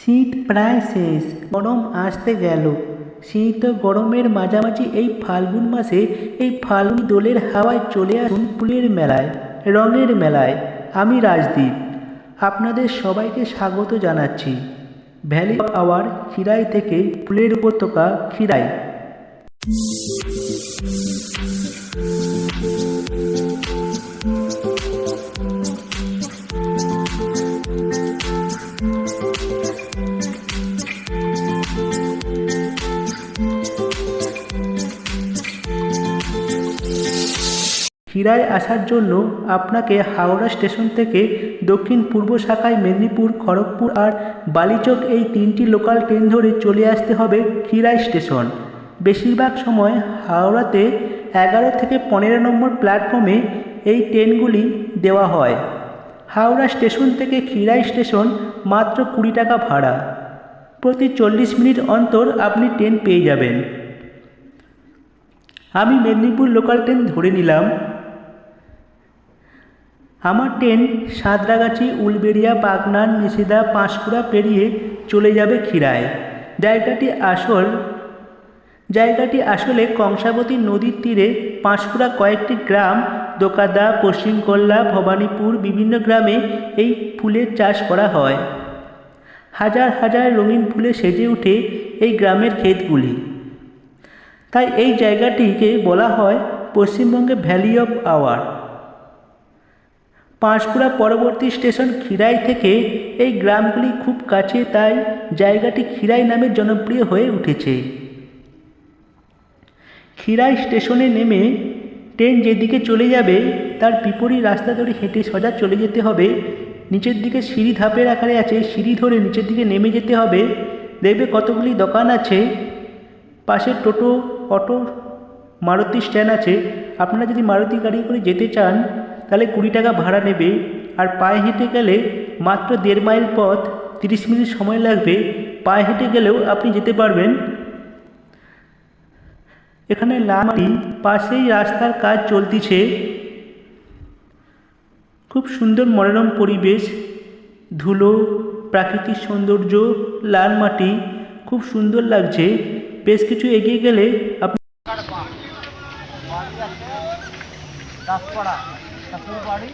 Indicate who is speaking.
Speaker 1: শীত প্রায় শেষ। গরম আসতে গেল। শীত গরমের মাঝামাঝি এই ফাল্গুন মাসে এই ফাল্গুন দোলের হাওয়ায় চলে আসুন ফুলের মেলায়, রঙের মেলায়। আমি রাজদীপ। আপনাদের সবাইকে স্বাগত জানাচ্ছি। ভ্যালি আওয়ার খিরাই থেকে ফুলের উপত্যকা খিরাই। খিরায় আসার জন্য আপনাকে হাওড়া স্টেশন থেকে দক্ষিণ পূর্ব শাখায় মেদিনীপুর, খড়গপুর আর বালিচক এই তিনটি লোকাল ট্রেন ধরে চলে আসতে হবে খিরাই স্টেশন। বেশিরভাগ সময় হাওড়াতে এগারো থেকে পনেরো নম্বর প্ল্যাটফর্মে এই ট্রেনগুলি দেওয়া হয়। হাওড়া স্টেশন থেকে খিরাই স্টেশন মাত্র কুড়ি টাকা ভাড়া। প্রতি চল্লিশ মিনিট অন্তর আপনি ট্রেন পেয়ে যাবেন। আমি মেদিনীপুর লোকাল ট্রেন ধরে নিলাম। আমার ট্রেন সাঁতরাগাছি, উলবেড়িয়া বাগনান মেসিদা পাঁশকুড়া পেরিয়ে চলে যাবে ক্ষীরায় জায়গাটি আসল, জায়গাটি আসলে কংসাবতী নদীর তীরে পাঁশকুড়া কয়েকটি গ্রাম, দোকাদা পশ্চিমকল্লা ভবানীপুর, বিভিন্ন গ্রামে এই ফুলের চাষ করা হয়। হাজার হাজার রঙিন ফুলে সেজে ওঠে এই গ্রামের ক্ষেতগুলি। তাই এই জায়গাটিকে বলা হয় পশ্চিমবঙ্গে ভ্যালি অফ আওয়ার। পাঁশকুড়া পরবর্তী স্টেশন খিরাই থেকে এই গ্রামগুলি খুব কাছে, তাই জায়গাটি খিরাই নামে জনপ্রিয় হয়ে উঠেছে। খিরাই স্টেশনে নেমে ট্রেন যেদিকে চলে যাবে, তার বিপরীত রাস্তা ধরে হেঁটে সোজা চলে যেতে হবে। নিচের দিকে সিঁড়ি ধাপের আকারে আছে, সিঁড়ি ধরে নিচের দিকে নেমে যেতে হবে। দেখবে কতগুলি দোকান আছে। পাশে টোটো, অটো, মারুতি স্ট্যান্ড আছে। আপনারা যদি মারুতি গাড়ি করে যেতে চান তাহলে কুড়ি টাকা ভাড়া নেবে। আর পায়ে হেঁটে গেলে মাত্র দেড় মাইল পথ, তিরিশ মিনিট সময় লাগবে। পায়ে হেঁটে গেলেও আপনি যেতে পারবেন। এখানে লামাটি পাশেই রাস্তার কাজ চলতিছে। খুব সুন্দর মনোরম পরিবেশ, ধুলো, প্রাকৃতিক সৌন্দর্য লাল মাটি খুব সুন্দর লাগছে। বেশ কিছু এগিয়ে গেলে আপনি
Speaker 2: আমি